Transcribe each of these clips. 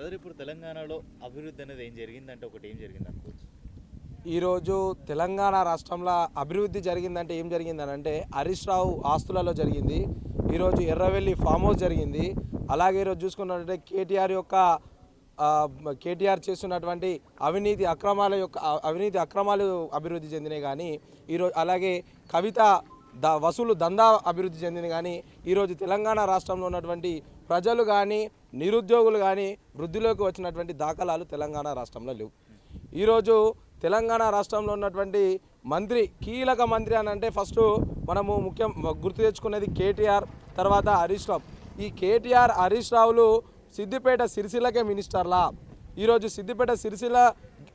ఇప్పుడు తెలంగాణలో అభివృద్ధి అనేది ఏం జరిగిందంటే ఒకటి ఏం జరిగింది అనుకోవచ్చు ఈరోజు తెలంగాణ రాష్ట్రంలో అభివృద్ధి జరిగిందంటే ఏం జరిగిందని అంటే హరీష్ రావు ఆస్తులలో జరిగింది ఈరోజు ఎర్రవెల్లి ఫామ్ హౌస్ జరిగింది అలాగే ఈరోజు చూసుకున్నట్లయితే కేటీఆర్ యొక్క కేటీఆర్ చేస్తున్నటువంటి అవినీతి అక్రమాల యొక్క అవినీతి అక్రమాలు అభివృద్ధి చెందినాయి కానీ ఈరోజు అలాగే కవిత ద వసూలు దందా అభివృద్ధి చెందింది కానీ ఈరోజు తెలంగాణ రాష్ట్రంలో ఉన్నటువంటి ప్రజలు కానీ నిరుద్యోగులు కానీ వృద్ధిలోకి వచ్చినటువంటి దాఖలాలు తెలంగాణ రాష్ట్రంలో లేవు. ఈరోజు తెలంగాణ రాష్ట్రంలో ఉన్నటువంటి మంత్రి కీలక మంత్రి అని అంటే ఫస్ట్ మనము ముఖ్యం గుర్తు తెచ్చుకునేది కేటీఆర్ తర్వాత హరీష్ రావు. ఈ కేటీఆర్ హరీష్ రావులు సిద్దిపేట సిరిసిల్లకే మినిస్టర్లా? ఈరోజు సిద్దిపేట సిరిసిల్ల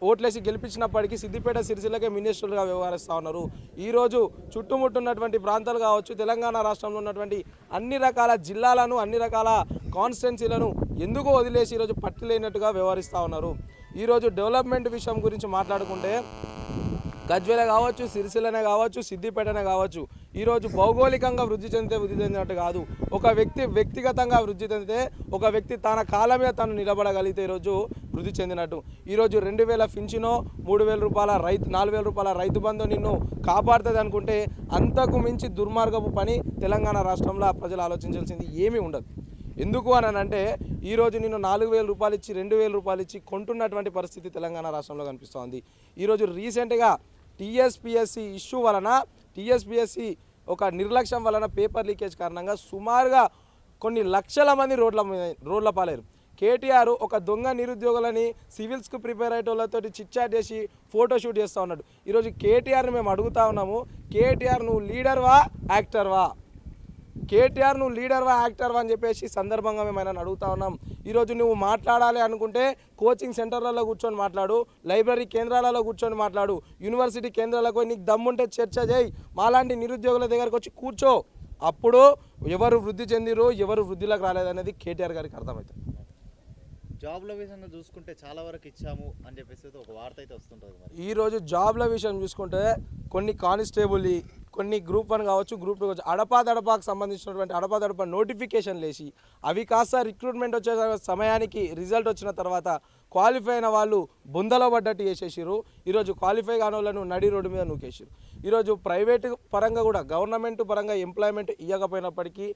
ఓట్లేసి గెలిపించినప్పటికీ సిద్దిపేట సిరిసిల్లకే మినిస్టర్లుగా వ్యవహరిస్తూ ఉన్నారు. ఈరోజు చుట్టుముట్టున్నటువంటి ప్రాంతాలు కావచ్చు తెలంగాణ రాష్ట్రంలో ఉన్నటువంటి అన్ని రకాల జిల్లాలను అన్ని రకాల కాన్స్టిట్యున్సీలను ఎందుకు వదిలేసి ఈరోజు పట్టులేనట్టుగా వ్యవహరిస్తూ ఉన్నారు. ఈరోజు డెవలప్మెంట్ విషయం గురించి మాట్లాడుకుంటే గజ్వేల కావచ్చు సిరిసిల్లనే కావచ్చు సిద్దిపేటనే కావచ్చు ఈరోజు భౌగోళికంగా వృద్ధి చెందితే వృద్ధి చెందినట్టు కాదు. ఒక వ్యక్తి వ్యక్తిగతంగా వృద్ధి చెందితే ఒక వ్యక్తి తన కాళ్ళ మీద తను నిలబడగలిగితే ఈరోజు వృద్ధి చెందినట్టు. ఈరోజు రెండు వేల పింఛనో మూడు వేల రూపాయల రైతు నాలుగు వేల రూపాయల రైతు బంధు నిన్ను కాపాడుతుంది అనుకుంటే అంతకు మించి దుర్మార్గపు పని తెలంగాణ రాష్ట్రంలో ప్రజలు ఆలోచించాల్సింది ఏమీ ఉండదు. ఎందుకు అని అంటే ఈరోజు నేను నాలుగు వేల రూపాయలు ఇచ్చి రెండు వేల రూపాయలు ఇచ్చి కొంటున్నటువంటి పరిస్థితి తెలంగాణ రాష్ట్రంలో కనిపిస్తోంది. ఈరోజు రీసెంట్గా టీఎస్పిఎస్సి ఇష్యూ వలన టీఎస్పిఎస్సి ఒక నిర్లక్ష్యం వలన పేపర్ లీకేజ్ కారణంగా సుమారుగా కొన్ని లక్షల మంది రోడ్ల రోడ్ల పాలేరు కేటీఆర్ ఒక దొంగ నిరుద్యోగులని సివిల్స్కు ప్రిపేర్ అయ్యేటోళ్ళతో చిట్చాట్ చేసి ఫోటో షూట్ చేస్తూ ఉన్నాడు. ఈరోజు కేటీఆర్ని మేము అడుగుతా ఉన్నాము కేటీఆర్ నువ్వు లీడర్వా యాక్టర్వా కేటీఆర్ నువ్వు లీడర్వా యాక్టర్వా అని చెప్పేసి సందర్భంగా మేము ఆయన అడుగుతా ఉన్నాం. ఈరోజు నువ్వు మాట్లాడాలి అనుకుంటే కోచింగ్ సెంటర్లలో కూర్చొని మాట్లాడు లైబ్రరీ కేంద్రాలలో కూర్చొని మాట్లాడు యూనివర్సిటీ కేంద్రాలకు నీకు దమ్ముంటే చర్చ చేయి మాలాంటి నిరుద్యోగుల దగ్గరకు వచ్చి కూర్చో. అప్పుడు ఎవరు వృద్ధి చెందిరు ఎవరు వృద్ధిలోకి రాలేదనేది కేటీఆర్ గారికి అర్థమవుతుంది. జాబ్ల విషయంగా చూసుకుంటే చాలా వరకు ఇచ్చాము అని చెప్పేసి ఒక వార్త అయితే వస్తుంటుంది ఈరోజు జాబ్ల విషయం చూసుకుంటే కొన్ని కానిస్టేబుల్ కొన్ని గ్రూప్ వన్ కావచ్చు గ్రూప్ టూ కావచ్చు అడపాదడపాకు సంబంధించినటువంటి అడపాదడప నోటిఫికేషన్ లేచి అవి కాస్త రిక్రూట్మెంట్ వచ్చే సమయానికి రిజల్ట్ వచ్చిన తర్వాత క్వాలిఫై అయిన వాళ్ళు బుందలో పడ్డట్టు చేసేసారు ఈరోజు క్వాలిఫై కాని వాళ్ళను నడి రోడ్డు మీద నూకేసారు ఈరోజు ప్రైవేట్ పరంగా కూడా గవర్నమెంట్ పరంగా ఎంప్లాయ్మెంట్ ఇవ్వకపోయినప్పటికీ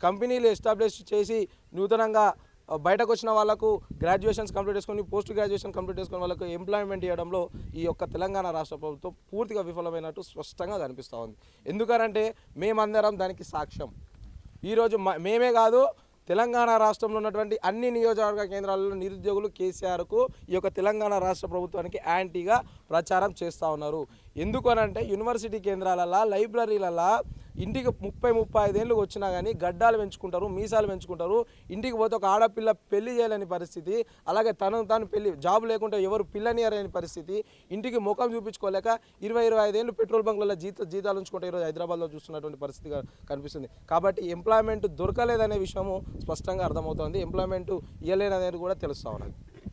కంపెనీలు ఎస్టాబ్లిష్ చేసి నూతనంగా బయటకు వచ్చిన వాళ్ళకు గ్రాడ్యుయేషన్స్ కంప్లీట్ చేసుకొని పోస్ట్ గ్రాడ్యుయేషన్ కంప్లీట్ చేసుకుని వాళ్ళకు ఎంప్లాయ్మెంట్ ఇవ్వడంలో ఈ యొక్క తెలంగాణ రాష్ట్ర ప్రభుత్వం పూర్తిగా విఫలమైనట్టు స్పష్టంగా కనిపిస్తూ ఉంది. ఎందుకనంటే మేమందరం దానికి సాక్ష్యం. ఈరోజు మేమే కాదు తెలంగాణ రాష్ట్రంలో ఉన్నటువంటి అన్ని నియోజకవర్గ కేంద్రాలలో నిరుద్యోగులు కేసీఆర్కు ఈ యొక్క తెలంగాణ రాష్ట్ర ప్రభుత్వానికి యాంటీగా ప్రచారం చేస్తూ ఉన్నారు. ఎందుకు అనంటే యూనివర్సిటీ కేంద్రాలలో లైబ్రరీలలో ఇంటికి ముప్పై ముప్పై ఐదేళ్ళకి వచ్చినా కానీ గడ్డాలు పెంచుకుంటారు మీసాలు పెంచుకుంటారు. ఇంటికి పోతే ఒక ఆడపిల్ల పెళ్ళి చేయలేని పరిస్థితి అలాగే తను తాను పెళ్ళి జాబ్ లేకుంటే ఎవరు పిల్లనియరని పరిస్థితి. ఇంటికి ముఖం చూపించుకోలేక ఇరవై ఇరవై ఐదేళ్ళు పెట్రోల్ బంకులలో జీత జీతాలు ఉంచుకుంటే ఈరోజు హైదరాబాద్లో చూస్తున్నటువంటి పరిస్థితి కనిపిస్తుంది. కాబట్టి ఎంప్లాయ్మెంట్ దొరకలేదనే విషయము స్పష్టంగా అర్థమవుతోంది. ఎంప్లాయ్మెంట్ ఇవ్వలేదనేది కూడా తెలుస్తూ ఉన్నది.